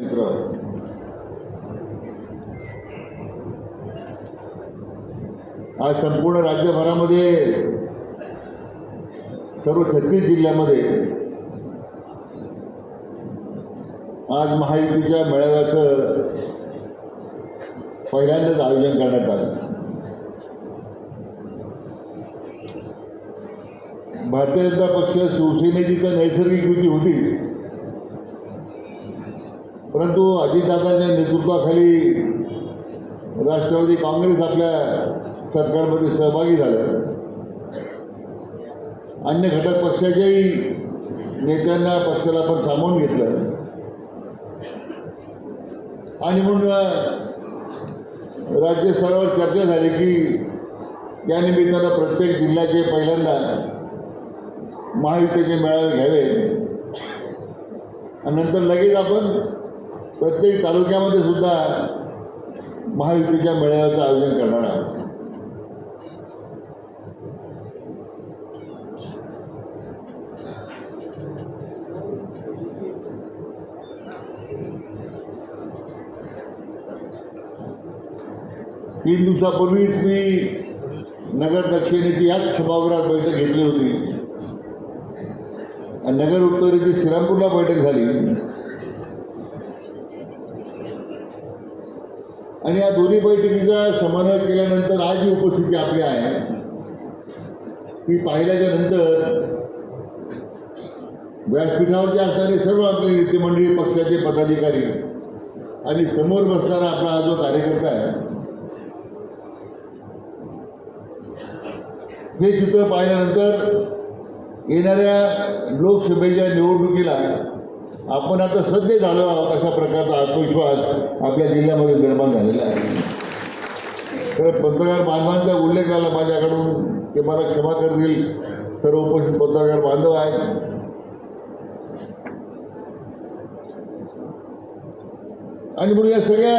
मित्र आज संपूर्ण राज्यभरामध्ये सर्व छत्तीस जिल्ह्यामध्ये आज महायुतीच्या मेळाव्याचं पहिल्यांदाच आयोजन करण्यात आलं. भारतीय जनता पक्ष शिवसेनेची तर नैसर्गिक युती होतीच. परंतु अजितदादांच्या नेतृत्वाखाली राष्ट्रवादी काँग्रेस आपल्या सरकारमध्ये सहभागी झालं. अन्य घटक पक्षाच्याही नेत्यांना पक्षाला पण सामावून घेतलं. आणि म्हणून राज्यस्तरावर चर्चा झाली की या निमित्तानं प्रत्येक जिल्ह्याचे पहिल्यांदा महायुतीचे मेळावे घ्यावे. आणि नंतर लगेच आपण प्रत्येक तालुक्यामध्ये सुद्धा महायुतीच्या मेळाव्याचं आयोजन करणार आहोत. तीन दिवसापूर्वीच मी नगर दक्षिणेची याच सभागृहात बैठक घेतली होती. आणि नगर उत्तरेची श्रीरामपूरला बैठक झाली. आणि या दोन्ही बैठकीचा समन्वय केल्यानंतर आज जी उपस्थिती आपली आहे. ती पाहिल्याच्या नंतर व्यासपीठावरचे असणारे सर्व आपले नेते मंडळी पक्षाचे पदाधिकारी आणि समोर बसणारा आपला हा जो कार्यकर्ता आहे हे चित्र पाहिल्यानंतर येणाऱ्या लोकसभेच्या निवडणुकीला आपण आता सज्ज झालो आहोत अशा प्रकारचा आत्मविश्वास आपल्या जिल्ह्यामध्ये निर्माण झालेला आहे. तर पत्रकार बांधवांचा उल्लेख झाला माझ्याकडून ते मला क्षमा करतील. सर्व उपस्थित पत्रकार बांधव आहेत. आणि म्हणून या सगळ्या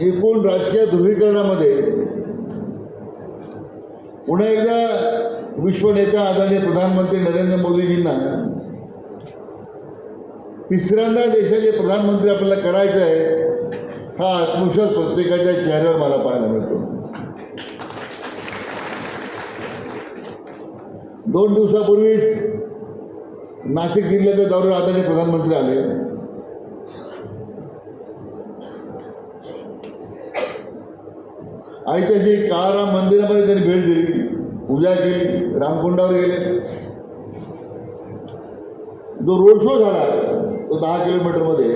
एकूण राजकीय ध्रुवीकरणामध्ये पुन्हा एकदा विश्वनेता आदरणीय प्रधानमंत्री नरेंद्र मोदीजींना तिसऱ्यांदा देशाचे प्रधानमंत्री आपल्याला करायचं आहे हा आत्मविश्वास प्रत्येकाच्या चेहऱ्यावर मला पाहायला मिळतो. दोन दिवसापूर्वीच नाशिक जिल्ह्याच्या दौऱ्यावर आदरणीय प्रधानमंत्री आले. ऐतिहासिक काळाराम मंदिरामध्ये त्यांनी भेट दिली पूजा केली रामकुंडावर गेले. जो रोड शो झाला तो दहा किलोमीटरमध्ये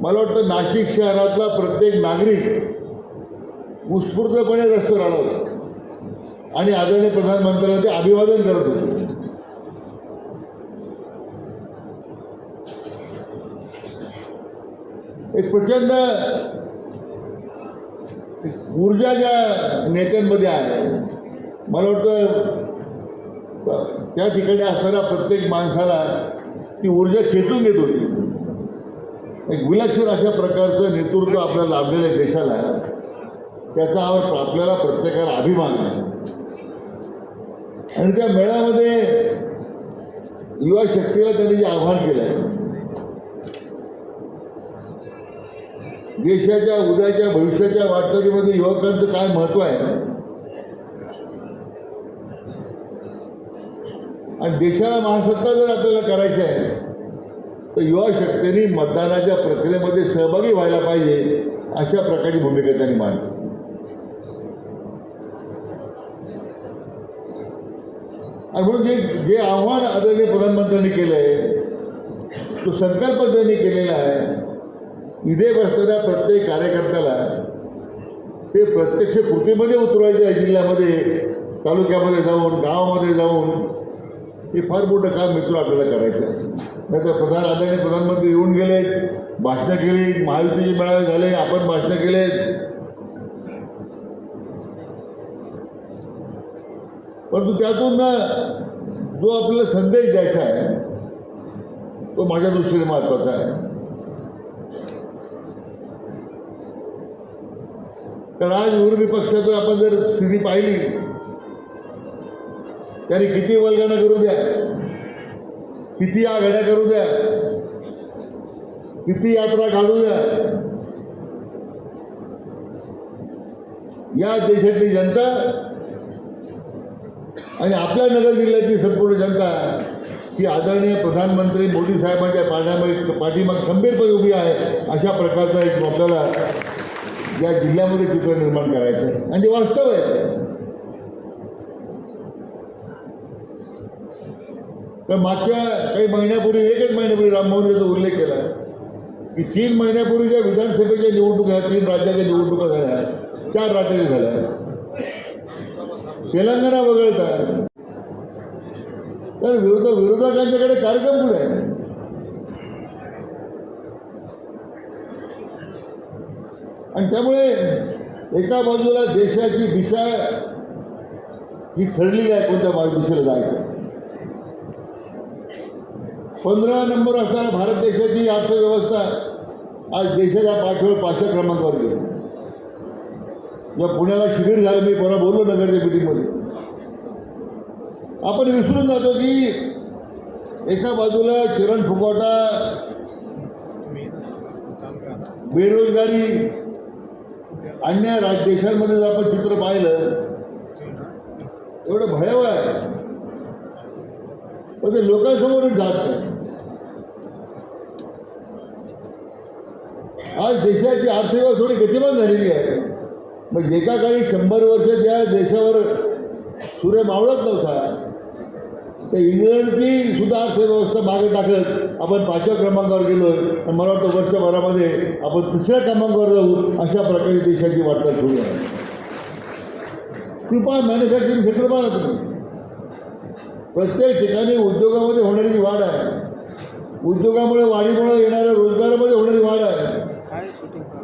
मला वाटतं नाशिक शहरातला प्रत्येक नागरिक उत्स्फूर्तपणे रस्त्यावर आला होता. आणि आदरणीय प्रधानमंत्र्यांना ते अभिवादन करत होते. एक प्रचंड ऊर्जा ज्या नेत्यांमध्ये आहे मला वाटतं त्या ठिकाणी असणाऱ्या प्रत्येक माणसाला ती ऊर्जा खेचून घेत होती. एक विलक्षण अशा प्रकारचं नेतृत्व आपल्याला लाभलेलं आहे देशाला. त्याचा हा आपल्याला प्रत्येकाला अभिमान आहे. आणि त्या मेळामध्ये युवा शक्तीला त्यांनी जे आव्हान केलं आहे देशाच्या उद्याच्या भविष्याच्या वाटचालीमध्ये युवकांचं काय महत्त्व आहे आणि देशाला महासत्ता जर आपल्याला करायची आहे तर युवा शक्तींनी मतदानाच्या प्रक्रियेमध्ये सहभागी व्हायला पाहिजे अशा प्रकारची भूमिका त्यांनी मांडली. आणि म्हणून जे जे आव्हान आदरणीय प्रधानमंत्र्यांनी केलं आहे तो संकल्प त्यांनी केलेला आहे इथे बसणाऱ्या प्रत्येक कार्यकर्त्याला ते प्रत्यक्ष कृतीमध्ये उतरवायचे आहे जिल्ह्यामध्ये तालुक्यामध्ये जाऊन गावामध्ये जाऊन हे फार मोठं काम मित्र आपल्याला करायचं आहे. नाही तर प्रधान आदरणीय प्रधानमंत्री येऊन गेले भाषणं केली महायुतीचे मेळावे झाले आपण भाषणं केलेत परंतु त्यातून ना जो आपल्याला संदेश द्यायचा आहे तो माझ्या दृष्टीने महत्त्वाचा आहे. कारण आज विरोधी पक्षाचं आपण जर स्थिती पाहिली त्यांनी किती वल्गना करू द्या? किती आघाड्या करू द्या? किती यात्रा काढू द्या? या देशातली जनता आणि आपल्या नगर जिल्ह्यातली संपूर्ण जनता ही आदरणीय प्रधानमंत्री मोदी साहेबांच्या पाठ्यामागे पाठीमाग खंबीरपणे उभी आहे अशा प्रकारचा एक आपल्याला या जिल्ह्यामध्ये चित्र निर्माण करायचं आहे. आणि ते वास्तव आहे तर मागच्या काही महिन्यापूर्वी एकच महिन्यापूर्वी राममोहन याचा उल्लेख केला की तीन महिन्यापूर्वीच्या विधानसभेच्या निवडणुका तीन राज्याच्या निवडणुका झाल्या चार राज्याच्या झाल्या. तेलंगणा वगळता. तर विरोध विरोधकांच्याकडे कार्यक्रम कुठे आहे? आणि त्यामुळे एका बाजूला देशाची दिशा ही ठरलेली आहे कोणत्या दिशेला जायचं. पंधरा नंबर असणाऱ्या भारत देशाची अर्थव्यवस्था. आज देशाच्या पाठीवर पाचव्या क्रमांकावर गेली. जेव्हा पुण्याला शिबिर झालं मी परवा बोललो नगरच्या मिटिंगमध्ये आपण विसरून जातो की एका बाजूला चिरण फुकवटा बेरोजगारी अन्य राज देशांमध्ये जर आपण चित्र पाहिलं एवढं भयावह आहे. पण ते लोकांसमोरच जात नाही. आज देशाची अर्थव्यवस्था थोडी गतिमान झालेली आहे. मग एका काळी शंभर वर्ष त्या देशावर सूर्य मावळत नव्हता. तर इंग्लंडची सुद्धा अर्थव्यवस्था मागे टाकत आपण पाचव्या क्रमांकावर गेलो. आणि मला वाटतं वर्षभरामध्ये आपण तिसऱ्या क्रमांकावर जाऊ अशा प्रकारे देशाची वाटचाल सुरू आहे. कृपा मॅन्युफॅक्चरिंग सेक्टर बघा तुम्ही. प्रत्येक ठिकाणी उद्योगामध्ये होणारी जी वाढ आहे उद्योगामुळे वाढीमुळे येणाऱ्या रोजगारामध्ये होणारी वाढ आहे.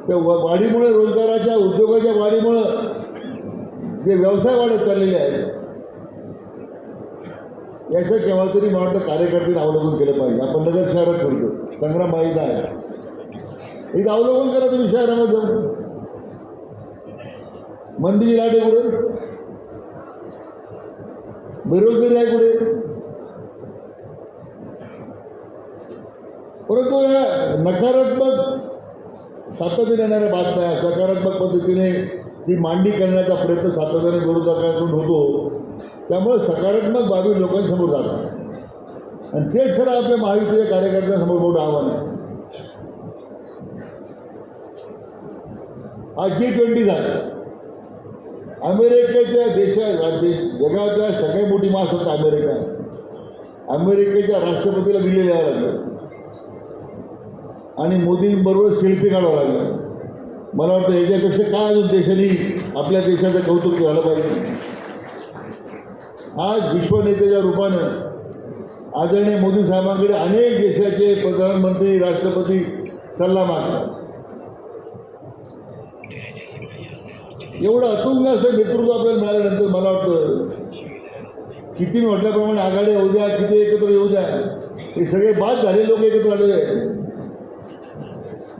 त्या वाढीमुळे रोजगाराच्या उद्योगाच्या वाढीमुळं जे व्यवसाय वाढत चाललेले आहेत याचं केव्हा तरी मला वाटतं कार्यकर्त्यांनी अवलंबन केलं पाहिजे. आपण नगर शहरात करतो संग्राम माहीत आहे. इथं अवलंबन करा तुम्ही शहरामध्ये जाऊन. मंदीची लाटे कुठे बेरोजगारी आहे कुठे? परंतु या नकारात्मक सातत्याने येणाऱ्या बातम्या सकारात्मक पद्धतीने ती मांडणी करण्याचा प्रयत्न सातत्याने विरोधकांकडून होतो त्यामुळे सकारात्मक बाबी लोकांसमोर जातात. आणि तेच खरं आपल्या महायुतीच्या कार्यकर्त्यांसमोर मोठं आव्हान आहे. आज जी ट्वेंटी झालं. अमेरिकेच्या देशा राज्य जगातल्या सगळ्यात मोठी महासत्ता अमेरिका अमेरिकेच्या राष्ट्रपतीला दिले यावं लागलं. आणि मोदींबरोबर सेल्फी काढावं लागलं. मला वाटतं याच्यापेक्षा काय अजून देशांनी आपल्या देशाचं कौतुक झालं पाहिजे? आज विश्वनेत्याच्या रूपानं आदरणीय मोदी साहेबांकडे अनेक देशाचे प्रधानमंत्री राष्ट्रपती सल्ला मागतात. एवढं अतुंग असं नेतृत्व आपल्याला मिळाल्यानंतर मला वाटतं किती म्हटल्याप्रमाणे आघाड्या येऊ द्या किती एकत्र येऊ द्या. हे सगळे बाद झाले लोक एकत्र आलेले आहेत.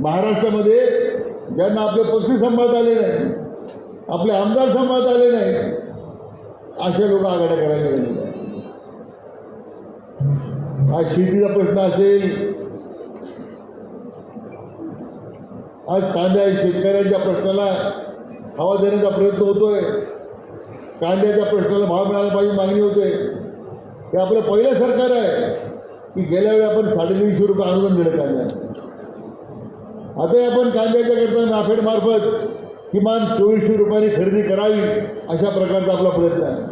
महाराष्ट्रामध्ये ज्यांना आपले पक्षी सांभाळता आले नाही आपले आमदार सांभाळता आले नाही असे लोक आघाड्या करायला गेलेले आज शेतीचा प्रश्न असेल आज कांद्या शेतकऱ्यांच्या प्रश्नाला हवा देण्याचा प्रयत्न होतोय. कांद्याच्या प्रश्नाला भाव मिळाला पाहिजे मागणी होते. हे आपलं पहिलं सरकार आहे की गेल्या वेळी आपण साडेतीनशे रुपये अनुदान दिलं कांद्याला. आता आपण कांद्याच्या करता नाफेड मार्फत किमान चोवीसशे रुपयांनी खरेदी करावी अशा प्रकारचा आपला प्रयत्न आहे.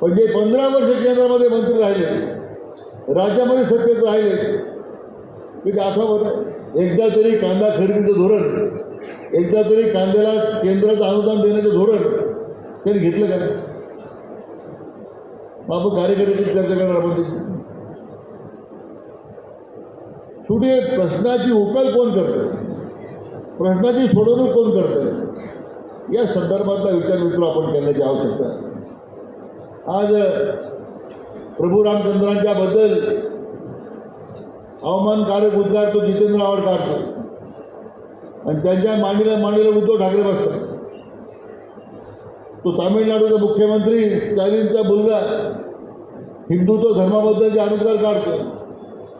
पण जे पंधरा वर्ष केंद्रामध्ये मंत्री राहिले राज्यामध्ये सत्तेत राहिले. ते आठवत एकदा तरी कांदा खरेदीचं धोरण एकदा तरी कांद्याला केंद्राचं अनुदान देण्याचं धोरण त्यांनी घेतलं का मग आपण कार्यकर्त्याची चर्चा करणार आपण त्याची. शेवटी प्रश्नाची उकल कोण करतं प्रश्नाची सोडवणूक कोण करतं या संदर्भातला विचार मित्र आपण करण्याची आवश्यकता आज प्रभू रामचंद्रांच्याबद्दल अवमानकारक उद्गार तो जितेंद्र आव्हाड काढतो आणि त्यांच्या मांडीला मांडीला उद्धव ठाकरे बसतात. तो तामिळनाडूचा मुख्यमंत्री स्टॅलिनचा मुलगा हिंदुत्व धर्माबद्दलचे अनुद्गार काढतो.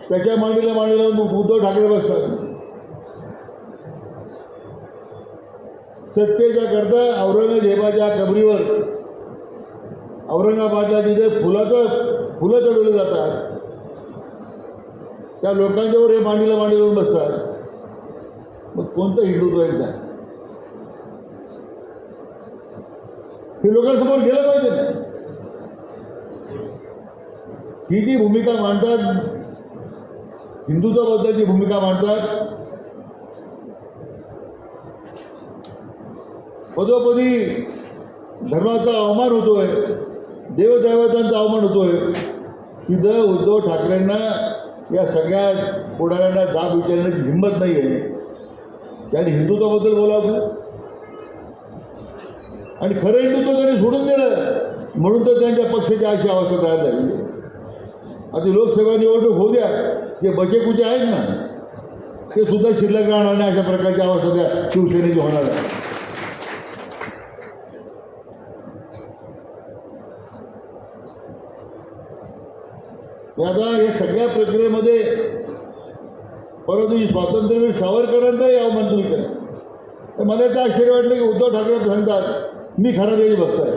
त्याच्या मांडीला मांडीला उद्धव ठाकरे बसतात. सत्तेच्या करता औरंगजेबाच्या कबरीवर औरंगाबादला तिथे फुलाचं फुलं चढवली जातात त्या लोकांच्यावर हे मांडीला मांडी लावून बसतात. मग कोणतं हिंदुत्व आहे? हे लोकांसमोर गेलं पाहिजे. ही जी भूमिका मांडतात? हिंदुत्वाबद्दलची भूमिका मांडतात. पदोपदी धर्माचा अवमान होतोय देवदैवतांचा अवमान होतोय. तिथं उद्धव ठाकरेंना या सगळ्या पुढाऱ्यांना जाब विचारण्याची हिंमत नाही आहे त्याने हिंदुत्वाबद्दल बोलावं आणि खरं हिंदुत्व त्यांनी सोडून दिलं. म्हणून तर त्यांच्या पक्षाची अशी अवस्था तयार झाली. आता लोकसभा निवडणूक होऊ द्या. जे बचेकुचे आहेत ना ते सुद्धा शिल्लक राहणार नाही अशा प्रकारची अवस्था त्या शिवसेनेची होणार आहे. हे आता या सगळ्या प्रक्रियेमध्ये परंतु स्वातंत्र्यवीर सावरकरांचाही अवमान तुम्ही केला तर मला तर आश्चर्य वाटलं की उद्धव ठाकरे सांगतात मी खरा देशभक्त आहे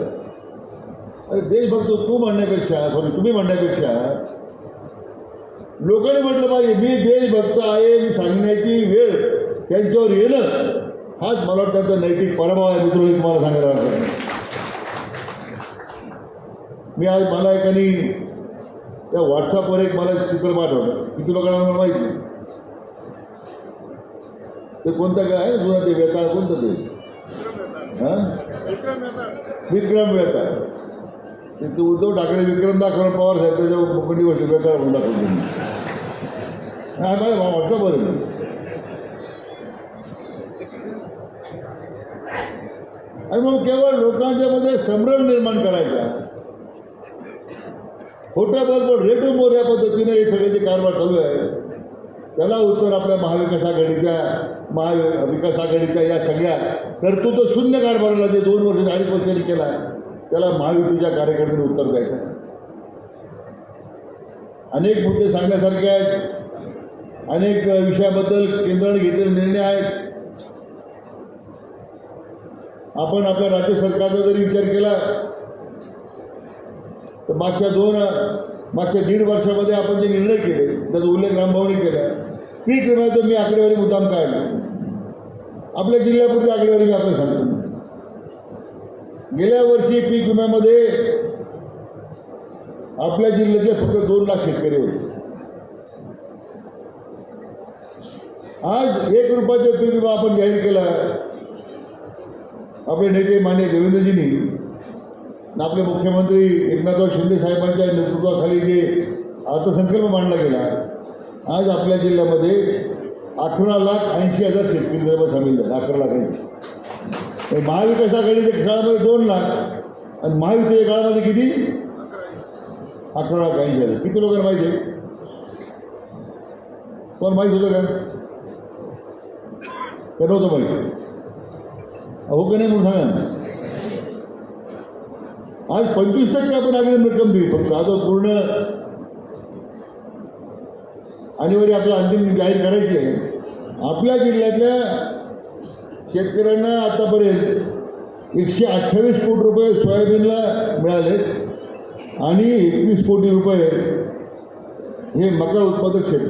अरे देशभक्त तू म्हणण्यापेक्षा सॉरी तुम्ही म्हणण्यापेक्षा लोकांनी म्हटलं पाहिजे मी देशभक्त आहे मी सांगण्याची वेळ त्यांच्यावर येणं हाच मला वाटतं त्यांचा नैतिक पराभव आहे मित्र तुम्हाला सांगायला नाही. मी आज मला एकानी त्या व्हॉट्सअपवर एक मला चित्र पाठवलं. किती लोकांना मला माहिती नाही. ते कोणतं काय? आहे जुनं ते वेताळ कोणतं ते? हां? विक्रम वेताळ ते उद्धव ठाकरे विक्रम दाखवून पवार साहेब त्याच्या मुखंडी गोष्टी वेताळ म्हणून दाखवून हा माझ्या व्हॉट्सअपवर आणि मग केवळ लोकांच्या मध्ये संभ्रम निर्माण करायचा. खोट्या बरोबर रेटून मोऱ्या पद्धतीने हे सगळे जे कारभार चालू आहे त्याला उत्तर आपल्या महाविकास आघाडीच्या महाविकास आघाडीच्या या सगळ्या कर्तृत्व शून्य कारभाराला जे दोन वर्ष अडीच वर्षांनी केला त्याला महायुतीच्या कार्यकर्त्यांनी उत्तर द्यायचं अनेक मुद्दे सांगण्यासारखे आहेत अनेक विषयाबद्दल केंद्राने घेतलेले निर्णय आहेत. आपण आपल्या राज्य सरकारचा जरी विचार केला तर मागच्या दोन मागच्या दीड वर्षामध्ये आपण जे निर्णय केले त्याचा उल्लेख रामभाऊने केला. पीक विम्याचं मी आकडेवारी मुद्दाम काढलो. आपल्या जिल्ह्यापुरती आकडेवारी मी आपल्याला सांगतो. गेल्या वर्षी पीक विम्यामध्ये आपल्या जिल्ह्यातले फक्त दोन लाख शेतकरी होते. आज एक रुपयाचा पीक विमा आपण जाहीर केला. आपले नेते मान्य देवेंद्रजींनी आपले मुख्यमंत्री एकनाथराव शिंदे साहेबांच्या नेतृत्वाखाली जे अर्थसंकल्प मांडला गेला आज आपल्या जिल्ह्यामध्ये अकरा लाख ऐंशी हजार शेतकरी जवळ सामील झाले अकरा लाख ऐंशी महाविकास आघाडीच्या काळामध्ये दोन लाख आणि महायुतीच्या काळामध्ये किती? अकरा लाख ऐंशी हजार. किती लोकांना माहिती आहे? कोण माहीत होतं का? का नव्हतं माहिती? अहो का नाही म्हणून सांगा आज पंचवीस टक्के आपण अग्रिम रक्कम दिली फक्त. आता पूर्ण अनिवार्य आपला अंतिम जाहीर करायची आहे. आपल्या जिल्ह्यातल्या शेतकऱ्यांना आतापर्यंत एकशे अठ्ठावीस कोटी रुपये सोयाबीनला मिळाले आणि एकवीस कोटी रुपये हे मका उत्पादक शेतकरी